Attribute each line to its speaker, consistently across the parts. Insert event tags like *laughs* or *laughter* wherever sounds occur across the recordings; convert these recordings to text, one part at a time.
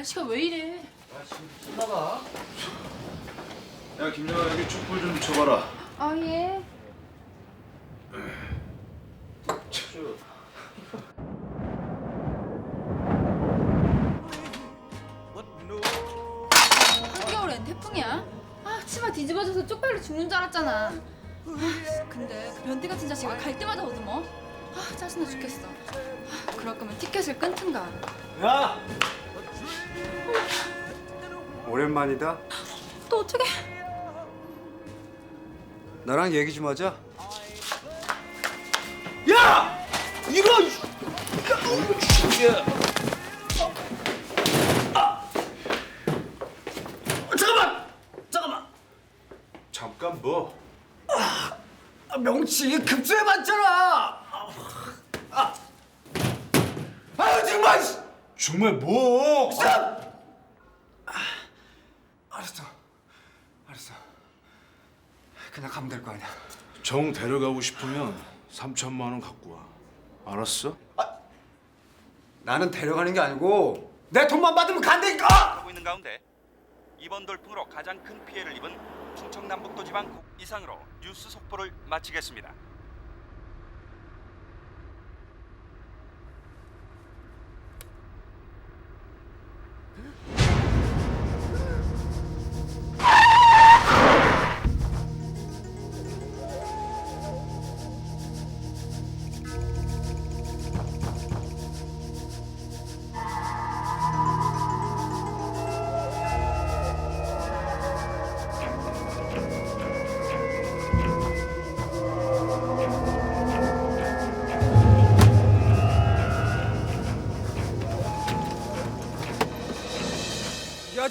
Speaker 1: 날씨가 왜 이래?
Speaker 2: 야 김영아 여기 촛불 좀 쳐봐라.
Speaker 3: 아 예. 한겨울엔 태풍이야? 아 치마 뒤집어져서 쪽팔려 죽는 줄 알았잖아. 아, 근데 그 변태 같은 자식아 갈 때마다 얻어먹어. 아 짜증나 죽겠어. 아, 그럴 거면 티켓을 끊든가.
Speaker 4: 야! 오랜만이다.
Speaker 3: 또 어떻게?
Speaker 4: 나랑 얘기 좀 하자. 야! 이거 잠깐만! 잠깐만!
Speaker 2: 잠깐 뭐?
Speaker 4: 아, 명치 급수해봤잖아! 아! 아유 정말!
Speaker 2: 정말 뭐?
Speaker 4: 아, 알았어. 알았어. 그냥 가면 될 거 아니야.
Speaker 2: 정 데려가고 싶으면 3천만 원 갖고 와. 알았어?
Speaker 4: 나는 데려가는 게 아니고 내 돈만 받으면 간다니까!
Speaker 5: 하고 있는 가운데 이번 돌풍으로 가장 큰 피해를 입은 충청남북도 지방 국 이상으로 뉴스 속보를 마치겠습니다.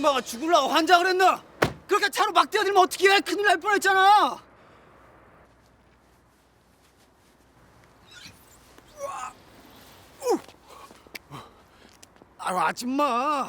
Speaker 4: 아줌마가 죽으려고 환장을 했나? 그렇게 차로 막 뛰어들면 어떻게 해? 큰일 날 뻔했잖아. 아유 아줌마.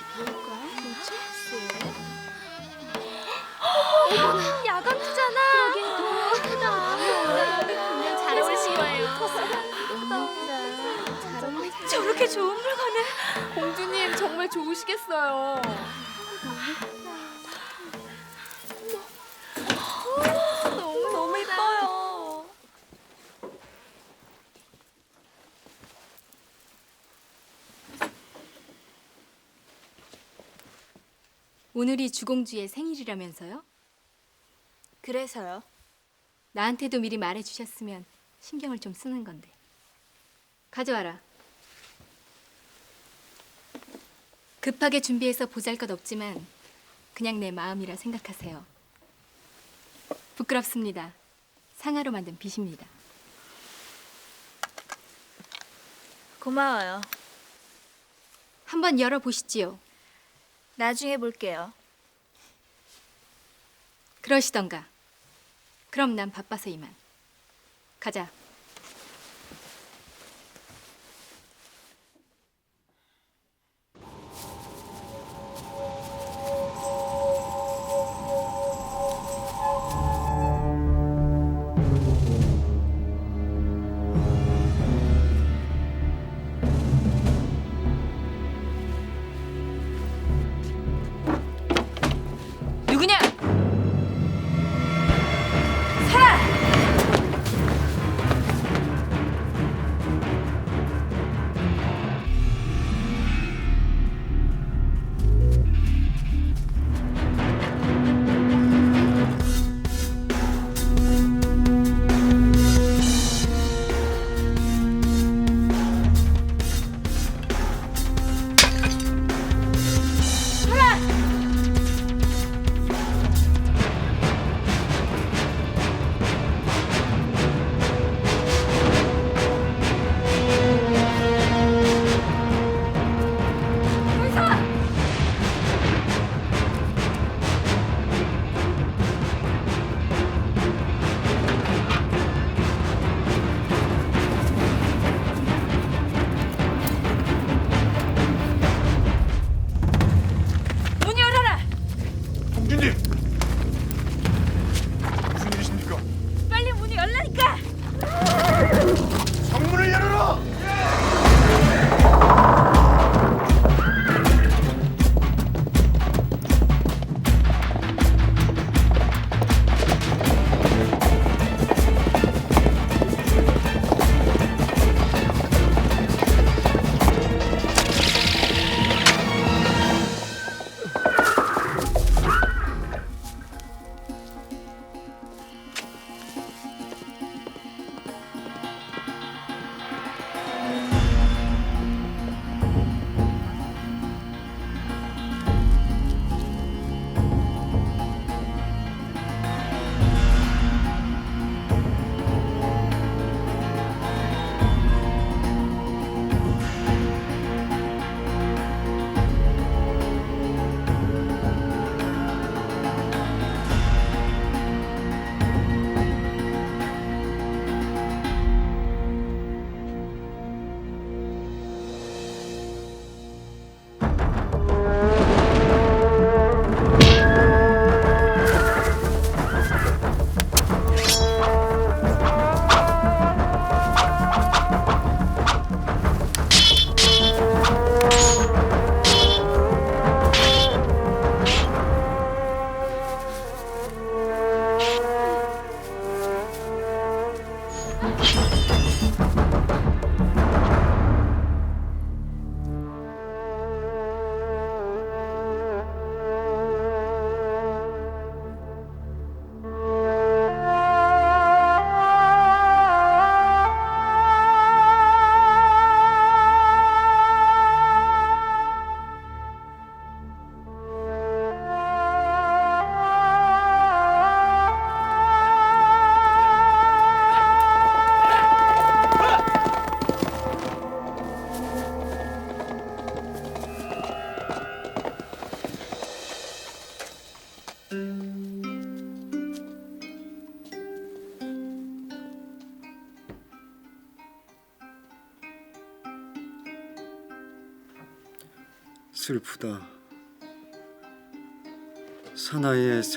Speaker 6: 오늘이 주공주의 생일이라면서요?
Speaker 3: 그래서요?
Speaker 6: 나한테도 미리 말해주셨으면 신경을 좀 쓰는 건데. 가져와라. 급하게 준비해서 보잘것 없지만 그냥 내 마음이라 생각하세요. 부끄럽습니다. 상하로 만든 빚입니다.
Speaker 7: 고마워요.
Speaker 6: 한번 열어보시지요.
Speaker 7: 나중에 볼게요.
Speaker 6: 그러시던가. 그럼 난 바빠서 이만. 가자.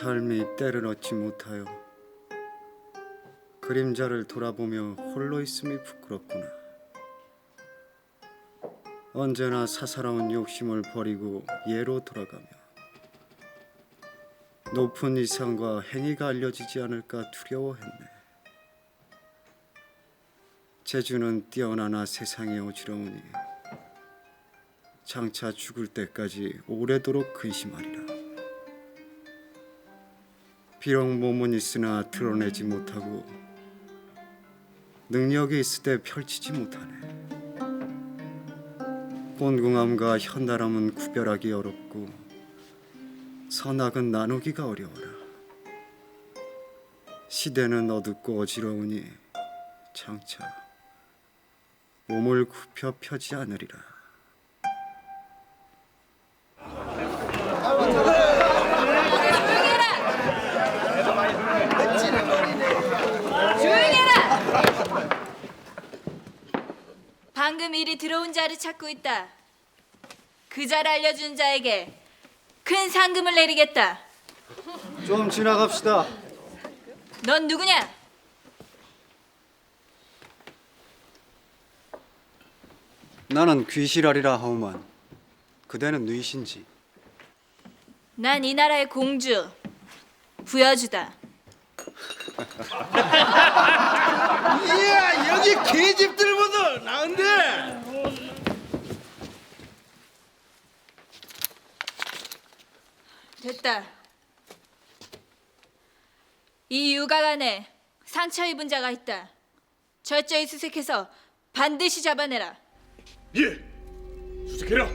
Speaker 1: 삶이 때를 얻지 못하여 그림자를 돌아보며 홀로 있음이 부끄럽구나. 언제나 사사로운 욕심을 버리고 예로 돌아가며 높은 이상과 행위가 알려지지 않을까 두려워했네. 재주는 뛰어나나 세상에 어지러우니 장차 죽을 때까지 오래도록 근심하리라. 비록 몸은 있으나 드러내지 못하고 능력이 있을 때 펼치지 못하네. 곤궁함과 현달함은 구별하기 어렵고 선악은 나누기가 어려워라. 시대는 어둡고 어지러우니 장차 몸을 굽혀 펴지 않으리라.
Speaker 7: 방금 이리 들어온 자를 찾고 있다. 그 자를 알려준 자에게 큰 상금을 내리겠다.
Speaker 1: 좀 지나갑시다.
Speaker 7: 넌 누구냐?
Speaker 1: 나는 귀실아리라 하오만 그대는 누이신지
Speaker 7: 난 이 나라의 공주 부여주다. *laughs*
Speaker 8: 이야 여기 개집들보다 나은데
Speaker 7: 됐다. 이 육각 안에 상처 입은 자가 있다. 철저히 수색해서 반드시 잡아내라.
Speaker 2: 예. 수색해라.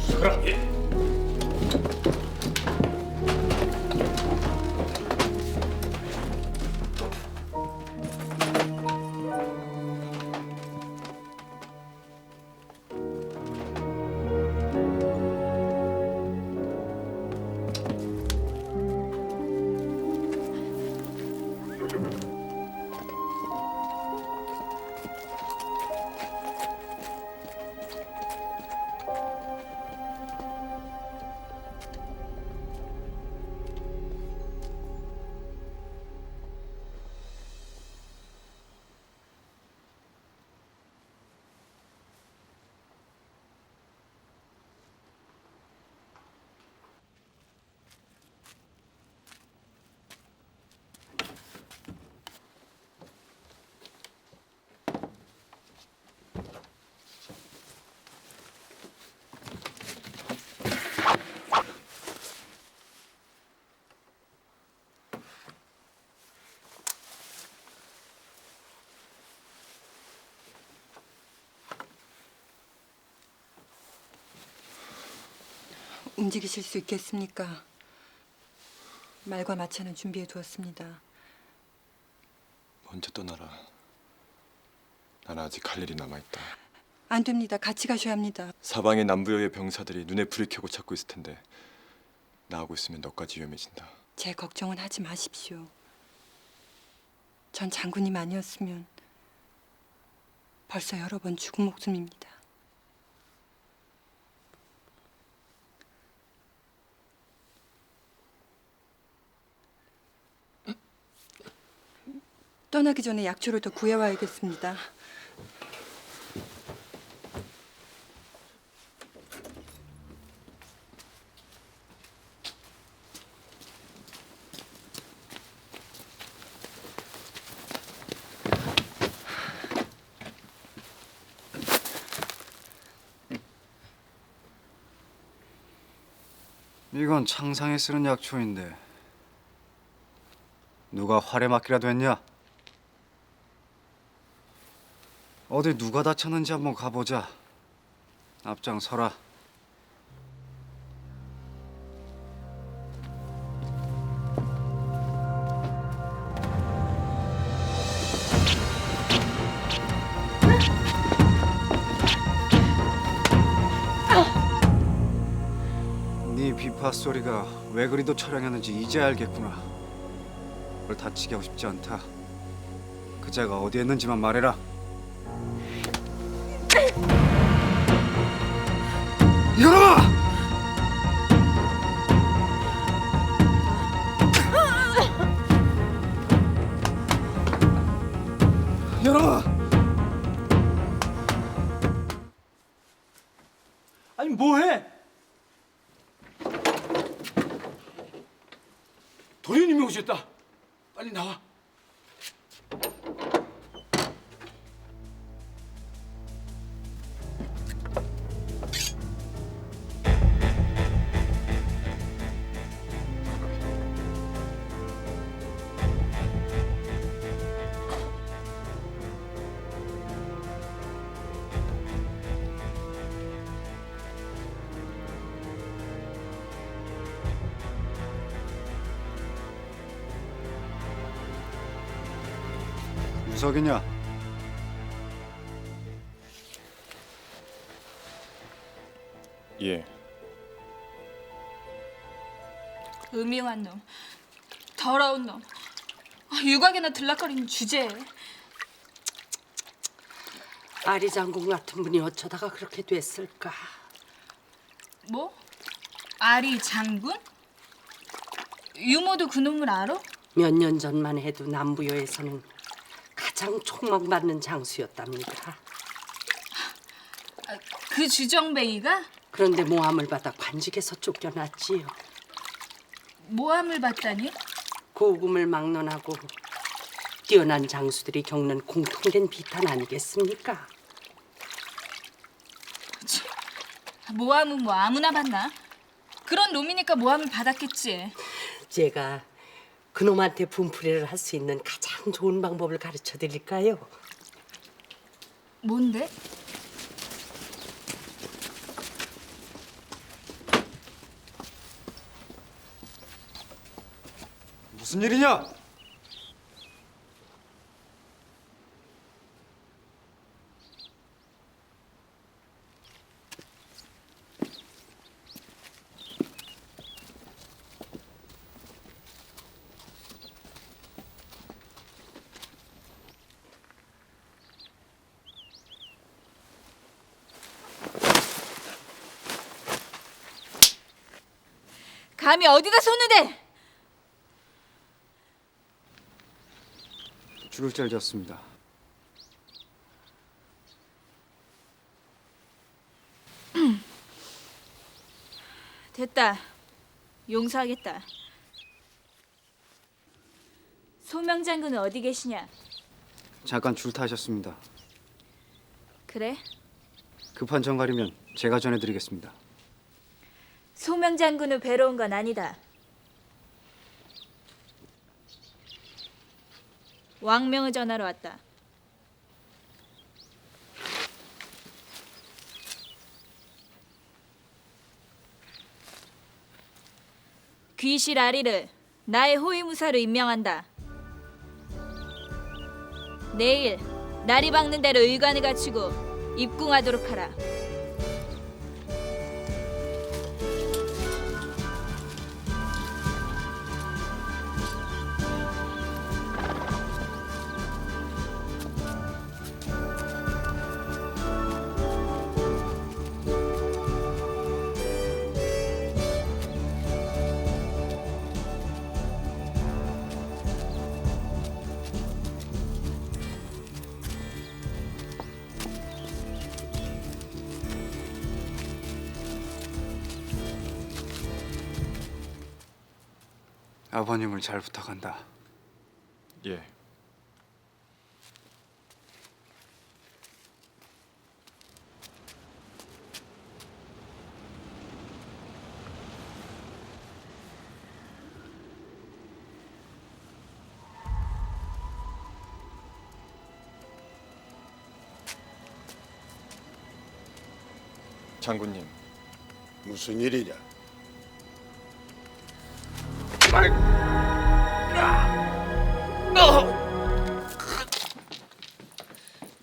Speaker 2: 수색하라. 예.
Speaker 9: 움직이실 수 있겠습니까? 말과 마차는 준비해 두었습니다.
Speaker 10: 먼저 떠나라. 난 아직 할 일이 남아 있다.
Speaker 9: 안 됩니다. 같이 가셔야 합니다.
Speaker 10: 사방의 남부여의 병사들이 눈에 불을 켜고 찾고 있을 텐데 나하고 있으면 너까지 위험해진다.
Speaker 9: 제 걱정은 하지 마십시오. 전 장군님 아니었으면 벌써 여러 번 죽은 목숨입니다. 떠나기 전에 약초를 더 구해와야겠습니다.
Speaker 1: 이건 창상에 쓰는 약초인데 누가 활에 맞기라도 했냐? 어디 누가 다쳤는지 한번 가보자. 앞장 서라. 네 비파 소리가 왜 그리도 촬영했는지 이제 알겠구나. 널 다치게 하고 싶지 않다. 그자가 어디 있는지만 말해라. 열어! 석이냐?
Speaker 10: 예.
Speaker 7: 음흉한 놈, 더러운 놈, 아, 유곽이나 들락거리는 주제에
Speaker 11: 아리 장군 같은 분이 어쩌다가 그렇게 됐을까?
Speaker 7: 뭐? 아리 장군? 유모도 그 놈을 알아?
Speaker 11: 몇 년 전만 해도 남부여에서는 가장 촉망받는 장수였답니다.
Speaker 7: 그 주정뱅이가
Speaker 11: 그런데 모함을 받아 관직에서 쫓겨났지요.
Speaker 7: 모함을 받다니?
Speaker 11: 고금을 막론하고 뛰어난 장수들이 겪는 공통된 비탄 아니겠습니까?
Speaker 7: 모함은 뭐 아무나 받나? 그런 놈이니까 모함을 받았겠지.
Speaker 11: 제가 그놈한테 분풀이를 할 수 있는 가장 좋은 방법을 가르쳐 드릴까요?
Speaker 7: 뭔데?
Speaker 1: 무슨 일이냐?
Speaker 7: 감히 어디다 손을 대?
Speaker 1: 죽을 잘 졌습니다. *clears throat*
Speaker 7: 됐다. 용서하겠다. 소명 장군은 어디 계시냐?
Speaker 1: 잠깐 줄 타셨습니다.
Speaker 7: 그래?
Speaker 1: 급한 정갈이면 제가 전해드리겠습니다.
Speaker 7: 소명 장군을 뵈러 온 건 아니다. 왕명을 전하러 왔다. 귀실 아리를 나의 호위무사로 임명한다. 내일 날이 밝는 대로 의관을 갖추고 입궁하도록 하라.
Speaker 1: 아버님을 잘 부탁한다.
Speaker 10: 예. 장군님,
Speaker 8: 무슨 일이냐? 제발. 어.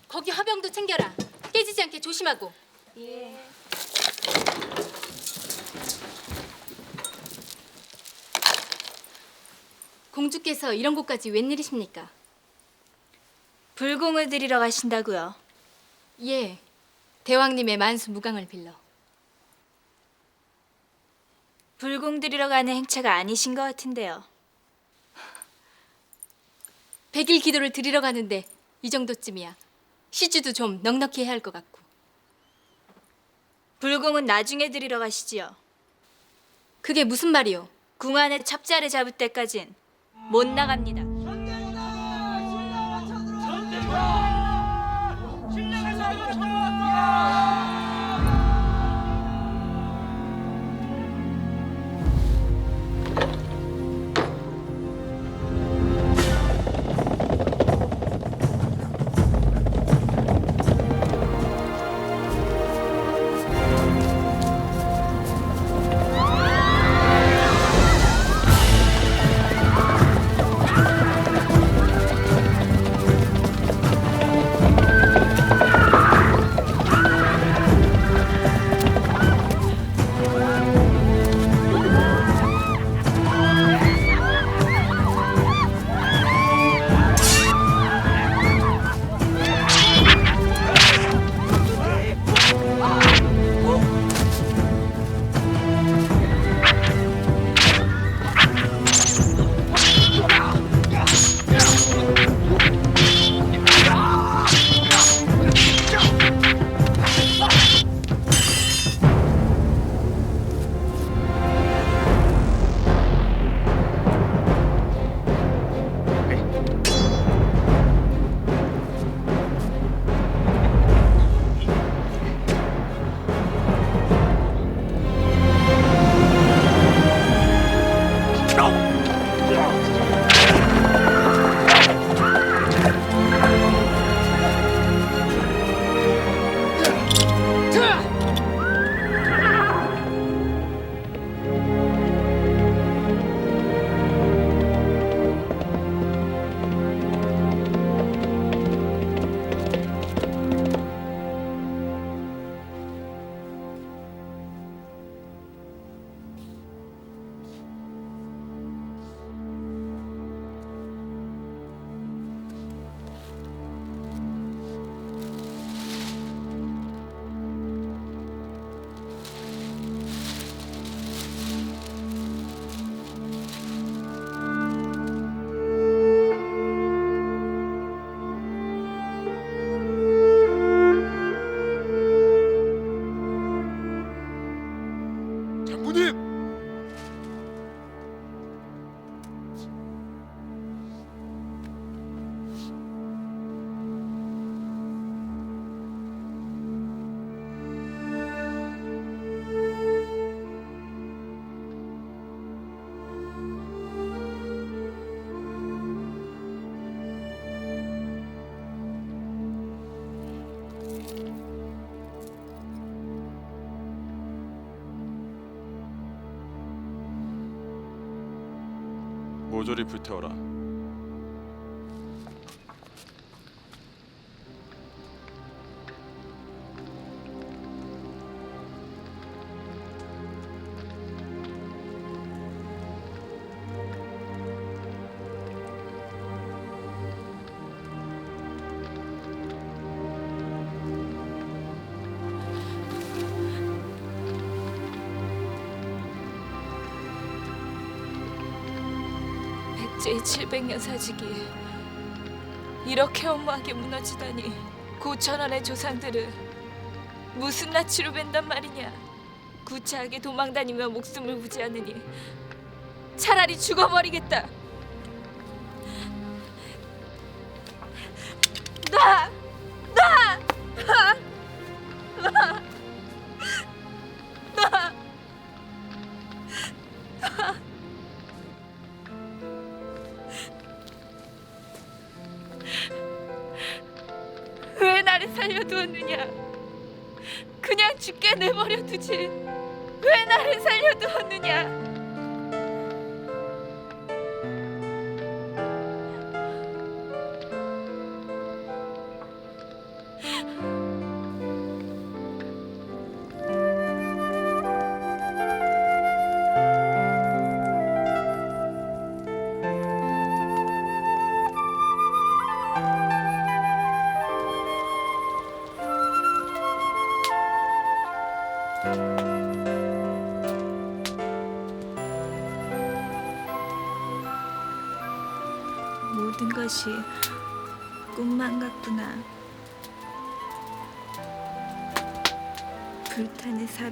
Speaker 6: 거기 화병도 챙겨라. 깨지지 않게 조심하고. 예. 공주께서 이런 곳까지 웬일이십니까?
Speaker 7: 불공을 드리러 가신다고요.
Speaker 6: 예, 대왕님의 만수 무강을 빌러.
Speaker 7: 불공 드리러 가는 행차가 아니신 것 같은데요.
Speaker 6: 백일 기도를 드리러 가는데 이 정도쯤이야. 시주도 좀 넉넉히 해야 할 것 같고.
Speaker 7: 불공은 나중에 드리러 가시지요.
Speaker 6: 그게 무슨 말이오?
Speaker 7: 궁 안에 첩자를 잡을 때까진 못 나갑니다.
Speaker 10: 모조리 불태워라.
Speaker 7: 제의 700년 사직이 이렇게 허무하게 무너지다니 고천원의 조상들을 무슨 낯으로 뵌단 말이냐 구차하게 도망다니며 목숨을 부지하느니 차라리 죽어버리겠다 나! 나! 그냥 죽게 내버려 두지. 왜 나를 살려두었느냐?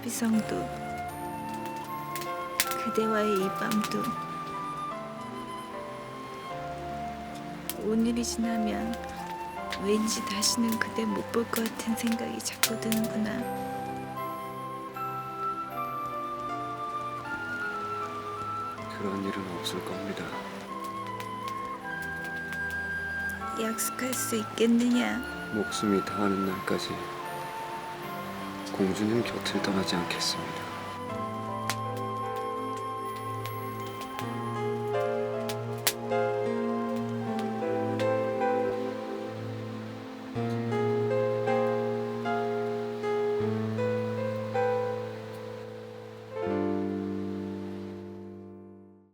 Speaker 12: 사비성도 그대와의 이 밤도 오늘이 지나면 왠지 다시는 그대 못 볼 것 같은 생각이 자꾸 드는구나.
Speaker 1: 그런 일은 없을 겁니다.
Speaker 12: 약속할 수 있겠느냐?
Speaker 1: 목숨이 다하는 날까지 공주님 곁을 떠나지 않겠습니다.